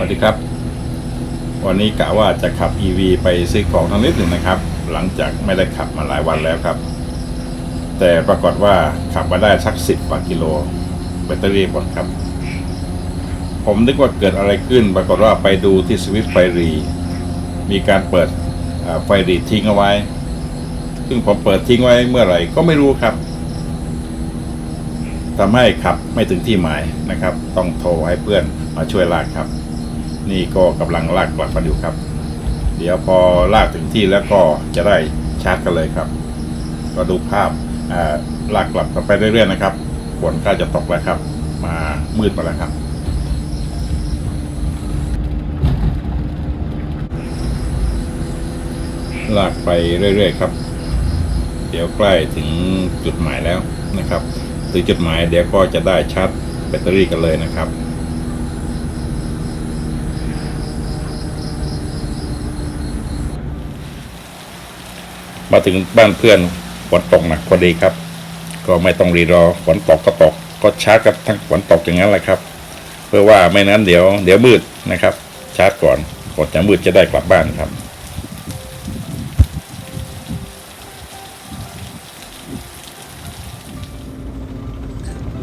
สวัสดีครับ วันนี้กะว่าจะขับ EV ไปซื้อของทั้งนิดหนึ่งนะครับ หลังจากไม่ได้ขับมาหลายวันแล้วครับ แต่ปรากฏว่าขับมาได้สักสิบกว่ากิโลแบตเตอรี่หมดครับ ผมนึกว่าเกิดอะไรขึ้น ปรากฏว่าไปดูที่สวิตช์ไฟรี มีการเปิดไฟรีทิ้งเอาไว้ ซึ่งผมเปิดทิ้งไว้เมื่อไหร่ก็ไม่รู้ครับทำให้ขับไม่ถึงที่หมายนะครับ ต้องโทรให้เพื่อนมาช่วยลากครับ นี่ก็กำลังลากกลับมาอยู่ครับ เดี๋ยวพอลากถึงที่แล้วก็จะได้ชาร์จกันเลยครับ ก็ดูภาพอ่าลากกลับไปเรื่อยๆนะครับฝนก็จะตกแล้วครับ มามืดมาแล้วครับ ลากไปเรื่อยๆครับ เดี๋ยวใกล้ถึงจุดหมายแล้วนะครับ ถึงจุดหมายเดี๋ยวก็จะได้ชาร์จแบตเตอรี่กันเลยนะครับ มาถึงบ้านเพื่อนฝนตกหนักพอดีครับ ก็ไม่ต้องรีรอฝนตกก็ตก ก็ชาร์จกับทั้งฝนตกอย่างนั้นแหละครับ เพื่อว่าไม่นั้นเดี๋ยวเดี๋ยวมืดนะครับ ชาร์จก่อนก่อนจะมืดจะได้กลับบ้านครับ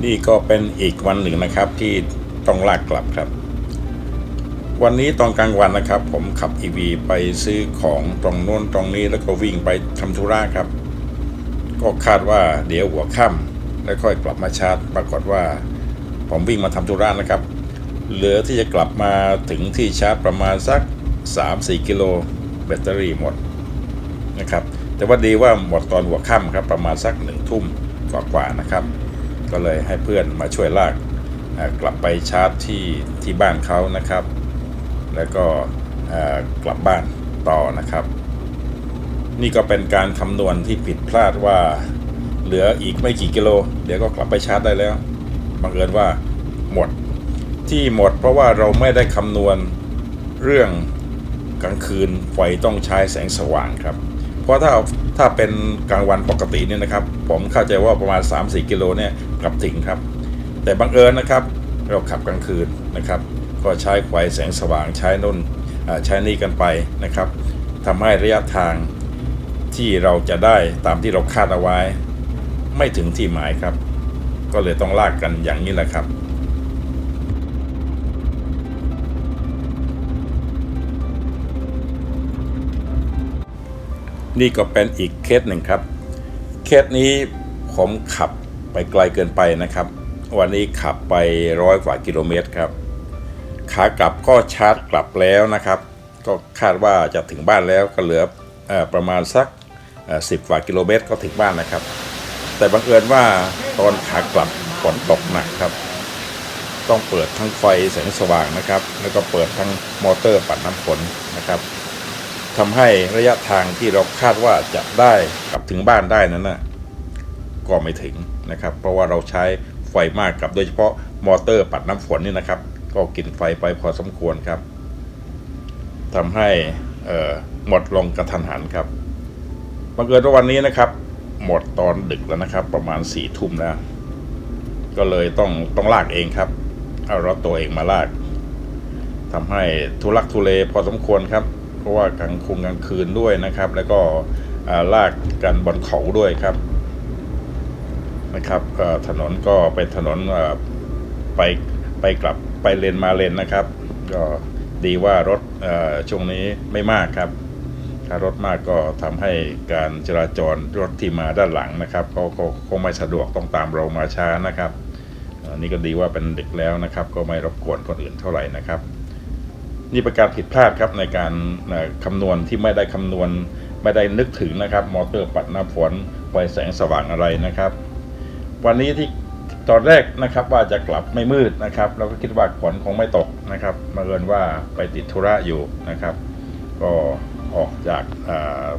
นี่ก็เป็นอีกวันหนึ่งนะครับที่ต้องลากกลับครับ วันนี้ตอนกลางวันนะครับ ผมขับ EV ไปซื้อของตรงโน้นตรงนี้แล้วก็วิ่งไปทำธุระครับ ก็คาดว่าเดี๋ยวหัวค่ำแล้วค่อยกลับมาชาร์จ ปรากฏว่า ผมวิ่งมาทำธุระนะครับ เหลือที่จะกลับมาถึงที่ชาร์จประมาณสัก 3-4 กิโลแบตเตอรี่หมดนะครับ แต่ว่าดีว่าหมดตอนหัวค่ำครับประมาณสักหนึ่งทุ่มกว่าๆนะครับ ก็เลยให้เพื่อนมาช่วยลากกลับไปชาร์จที่ที่บ้านเขานะครับ แล้วก็กลับบ้านต่อนะครับ นี่ก็เป็นการคำนวณที่ผิดพลาดว่าเหลืออีกไม่กี่กิโล เดี๋ยวก็กลับไปชาร์จได้แล้วบังเอิญว่าหมดที่หมดเพราะว่าเราไม่ได้คำนวณเรื่องกลางคืนไฟต้องใช้แสงสว่างครับ เพราะถ้าถ้าเป็นกลางวันปกติเนี่ยนะครับ ผมเข้าใจว่าประมาณ 3-4 กิโลเนี่ยกลับถึงครับ แต่บังเอิญนะครับ เราขับกลางคืนนะครับ ก็ใช้ไฟแสงสว่างใช้นุ่นใช้นี่กันไปนะครับทำให้ระยะทางที่เราจะได้ตามที่เราคาดเอาไว้ ไม่ถึงที่หมายครับ ก็เลยต้องลากกันอย่างนี้แหละครับนี่ก็เป็นอีกเคสหนึ่งครับ เคสนี้ผมขับไปไกลเกินไปนะครับ วันนี้ขับไปร้อยกว่ากิโลเมตรครับ ขากลับก็ชาร์จกลับแล้วนะครับ ก็คาดว่าจะถึงบ้านแล้วก็เหลือออประมาณสักสิบกว่ากิโลเมตรก็ถึงบ้านนะครับ แต่บังเอิญว่าตอนขากลับฝนตกหนักครับ ต้องเปิดทั้งไฟแสงสว่างนะครับ แล้วก็เปิดทั้งมอเตอร์ปัดน้ำฝนนะครับทำให้ระยะทางที่เราคาดว่าจะได้กลับถึงบ้านได้นั้นนะก็ไม่ถึงนะครับ เพราะว่าเราใช้ไฟมากกับโดยเฉพาะมอเตอร์ปัดน้ำฝนนี่นะครับ ก็กินไฟไปพอสมควรครับทำให้หมดลงกระทันหันครับบังเอิญว่าวันนี้นะครับ หมดตอนดึกแล้วนะครับ ประมาณสี่ทุ่มแล้วก็เลยต้องต้องลากเองครับ เอารถตัวเองมาลากทำให้ทุลักทุเลพอสมควรครับ เพราะว่ากลางคุงกลางคืนด้วยนะครับ แล้วก็ลากกันบนเขาด้วยครับนะครับถนนก็เป็นถนนไปไปกลับ ไปเลนมาเลนนะครับ ก็ดีว่ารถช่วงนี้ไม่มากครับ ถ้ารถมากก็ทำให้การจราจรรถที่มาด้านหลังนะครับก็ก็คงไม่สะดวกต้องตามเรามาช้านะครับนนี้ก็ดีว่าเป็นเดึกแล้วนะครับ ก็ไม่รบกวนคนอื่นเท่าไหร่นะครับ นี่เป็นการผิดพลาดครับในการคำนวณที่ไม่ได้คำนวณไม่ได้นึกถึงนะครับ มอเตอร์ปัดน้ำฝนไฟแสงสว่างอะไรนะครับ วันนี้ที่ ตอนแรกนะครับว่าจะกลับไม่มืดนะครับเราก็คิดว่าฝนคงไม่ตกนะครับมาเอินว่าไปติดธุระอยู่นะครับ ก็ออกจากอ่า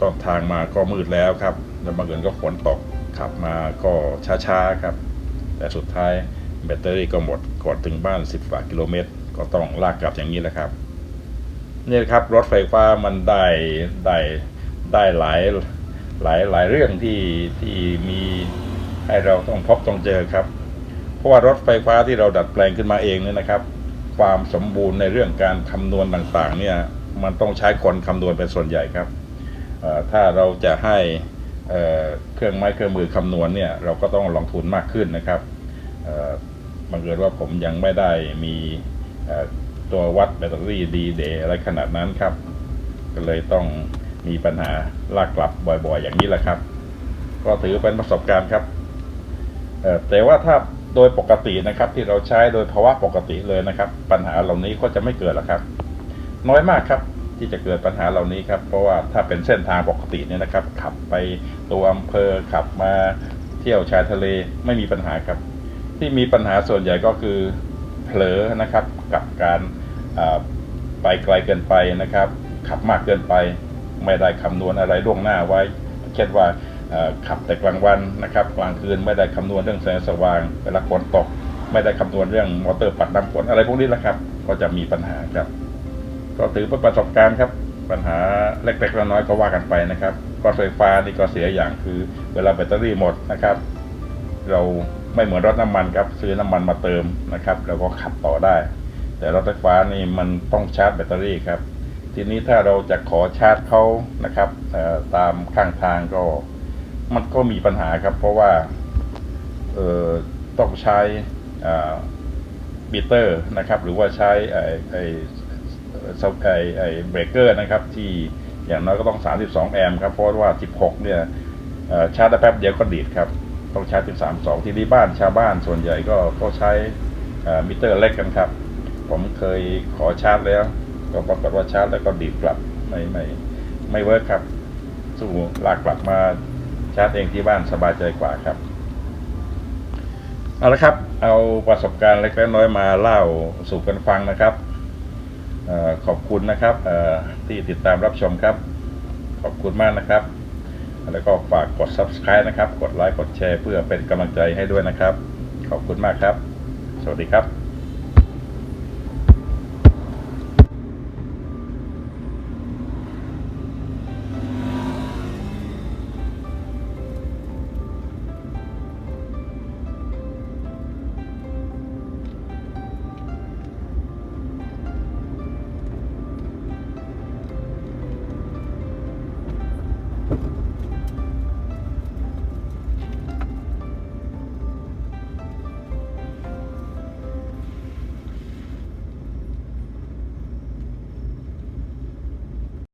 ต้นทางมาก็มืดแล้วครับแล้วบังเอิญก็ฝนตกขับมาก็ช้าๆครับ แต่สุดท้ายแบตเตอรี่ก็หมดก่อนถึงบ้าน 10กว่ากิโลเมตร ก็ต้องลากกลับอย่างนี้แหละครับนี่ครับรถไฟฟ้ามันได้ได้ได้หลายหลายหลายเรื่องที่ที่มี ให้เราต้องพบต้องเจอครับ เพราะว่ารถไฟฟ้าที่เราดัดแปลงขึ้นมาเองเนี่ยนะครับ ความสมบูรณ์ในเรื่องการคำนวณต่างๆเนี่ยมันต้องใช้คนคำนวณเป็นส่วนใหญ่ครับถ้าเราจะให้เอ่อเครื่องไม้เครื่องมือคำนวณเนี่ยเราก็ต้องลงทุนมากขึ้นนะครับบังเอิญว่าผมยังไม่ได้มีตัววัดแบตเตอรี่ดีเดย์อะไรขนาดนั้นครับ ก็เลยต้องมีปัญหาลากกลับบ่อยๆ อย่างนี้แหละครับ ก็ถือเป็นประสบการณ์ครับ แต่ว่าถ้าโดยปกตินะครับที่เราใช้โดยภาวะปกติเลยนะครับ ปัญหาเหล่านี้ก็จะไม่เกิดหรอกครับ น้อยมากครับที่จะเกิดปัญหาเหล่านี้ครับเพราะว่าถ้าเป็นเส้นทางปกติเนี่ยนะครับ ขับไปตัวอำเภอขับมาเที่ยวชายทะเลไม่มีปัญหาครับ ที่มีปัญหาส่วนใหญ่ก็คือเผลอนะครับกับการไปไกลเกินไปนะครับ ขับมากเกินไป ไม่ได้คำนวณอะไรล่วงหน้าไว้เช่นว่า ขับแต่กลางวันนะครับ กลางคืนไม่ได้คำนวณเรื่องแสงสว่างเวลาฝนตก ไม่ได้คำนวณเรื่องมอเตอร์ปัดน้ำฝนอะไรพวกนี้แหละครับ ก็จะมีปัญหาครับ ก็ถือเป็นประสบการณ์ครับ ปัญหาเล็กๆน้อยๆก็ว่ากันไปนะครับก็ไฟฟ้านี่ก็เสียอย่างคือ เวลาแบตเตอรี่หมดนะครับ เราไม่เหมือนรถน้ำมันครับ ซื้อน้ำมันมาเติมนะครับ แล้วก็ขับต่อได้ แต่รถไฟฟ้านี่มันต้องชาร์จแบตเตอรี่ครับ ทีนี้ถ้าเราจะขอชาร์จเขานะครับตามข้างทางก็ มันก็มีปัญหาครับ เพราะว่าเอ่อต้องใช้อ่ามิเตอร์นะครับ หรือว่าใช้ไอ้ไอสไอไอ้เบรกเกอร์นะครับ ที่อย่างน้อยก็ต้อง 32 แอมป์ครับ เพราะว่า 16 เนี่ยชาร์จได้แป๊บเดียวก็ดีดครับ ต้องชาร์จถึง32 ที่นี่บ้านชาวบ้านส่วนใหญ่ก็ก็ใช้มิเตอร์เล็กกันครับ ผมเคยขอชาร์จแล้ว ก็ปรากฏว่าชาร์จแล้วก็ดีดกลับไม่ไม่ไม่เวิร์คครับ สู้ลากกลับมา ชาร์จเองที่บ้านสบายใจกว่าครับ เอาละครับ เอาประสบการณ์เล็กๆน้อยมาเล่าสู่กันฟังนะครับออขอบคุณนะครับที่ติดตามรับชมครับ ขอบคุณมากนะครับ แล้วก็ฝากกด subscribe นะครับ กดไลค์กดแชร์เพื่อเป็นกำลังใจให้ด้วยนะครับ ขอบคุณมากครับ สวัสดีครับ